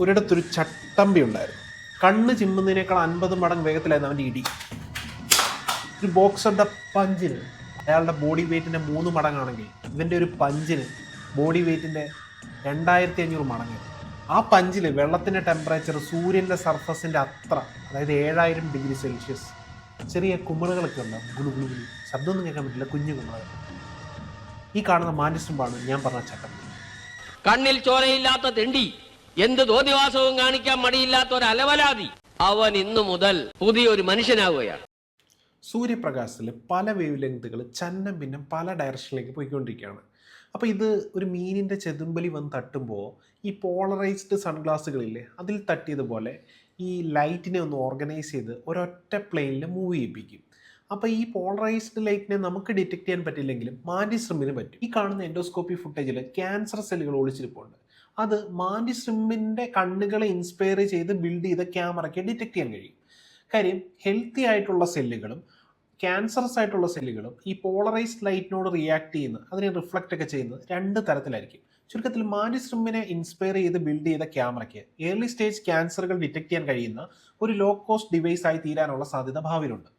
ഒരിടത്തൊരു ചട്ടമ്പി ഉണ്ടായിരുന്നു. കണ്ണ് ചിമ്മുന്നതിനേക്കാൾ അൻപത് മടങ്ങ് വേഗത്തിലായിരുന്നു അവന്റെ ഇടി. ഒരു ബോക്സറുടെ പഞ്ചിന് അയാളുടെ ബോഡി വെയ്റ്റിന്റെ മൂന്ന് മടങ്ങാണെങ്കിൽ ഇവന്റെ ഒരു പഞ്ചിന് ബോഡി വെയ്റ്റിന്റെ രണ്ടായിരത്തി അഞ്ഞൂറ് മടങ്ങ്. ആ പഞ്ചിൽ വെള്ളത്തിന്റെ ടെമ്പറേച്ചർ സൂര്യന്റെ സർഫസിന്റെ അത്ര അതായത് ഏഴായിരം ഡിഗ്രി സെൽഷ്യസ് ചെറിയ കുമിളകളൊക്കെ ഉണ്ടാവും ഗുളു ഗുളു ഗുളു ശബ്ദമൊന്നും കേൾക്കാൻ പറ്റില്ല. കുഞ്ഞു കുമിളകൾ. ഈ കാണുന്ന മാൻഡിസ്റ്റുമ്പാണ് ഞാൻ പറഞ്ഞ ചട്ടം കണ്ണിൽ ചോരയില്ലാത്ത തെണ്ടി എന്ത് തോന്നിവാസവും കാണിക്കാൻ മടിയില്ലാത്ത ഒരു അലവലാതി. അവൻ ഇന്നു മുതൽ പുതിയൊരു മനുഷ്യനാവുകയാണ്. സൂര്യപ്രകാശത്തിൽ പല വേവ് ലെങ്തുകൾ ചന്നം ഭിന്നം പല ഡയറക്ഷനിലേക്ക് പോയിക്കൊണ്ടിരിക്കുകയാണ്. അപ്പോൾ ഇത് ഒരു മീനിന്റെ ചെതുമ്പലി വന്ന് തട്ടുമ്പോൾ ഈ പോളറൈസ്ഡ് സൺഗ്ലാസ്സുകളില്ലേ അതിൽ തട്ടിയതുപോലെ ഈ ലൈറ്റിനെ ഒന്ന് ഓർഗനൈസ് ചെയ്ത് ഒരൊറ്റ പ്ലെയിനിൽ മൂവ് ചെയ്യിപ്പിക്കും. അപ്പോൾ ഈ പോളറൈസ്ഡ് ലൈറ്റിനെ നമുക്ക് ഡിറ്റക്ട് ചെയ്യാൻ പറ്റില്ലെങ്കിലും മാൻഡിസ്ട്രിമിന് പറ്റും. ഈ കാണുന്ന എൻഡോസ്കോപ്പി ഫുട്ടേജിൽ ക്യാൻസർ സെല്ലുകൾ ഒളിച്ചിരിപ്പുണ്ട്. അത് മാൻഡി മാൻഡിസ്ട്രിമിന്റെ കണ്ണുകളെ ഇൻസ്പയർ ചെയ്ത് ബിൽഡ് ചെയ്ത ക്യാമറയ്ക്ക് ഡിറ്റക്ട് ചെയ്യാൻ കഴിയും. കാര്യം ഹെൽത്തി ആയിട്ടുള്ള സെല്ലുകളും ക്യാൻസറസ് ആയിട്ടുള്ള സെല്ലുകളും ഈ പോളറൈസ്ഡ് ലൈറ്റിനോട് റിയാക്ട് ചെയ്യുന്ന അതിനെ റിഫ്ലക്റ്റ് ഒക്കെ ചെയ്യുന്നത് രണ്ട് തരത്തിലായിരിക്കും. ചുരുക്കത്തിൽ മാൻഡി മാൻഡിസ്ട്രിമിനെ ഇൻസ്പയർ ചെയ്ത് ബിൽഡ് ചെയ്ത ക്യാമറയ്ക്ക് ഏർലി സ്റ്റേജ് ക്യാൻസറുകൾ ഡിറ്റക്ട് ചെയ്യാൻ കഴിയുന്ന ഒരു ലോ കോസ്റ്റ് ഡിവൈസ് ആയി തീരാനുള്ള സാധ്യത ഭാവിയിലുണ്ട്.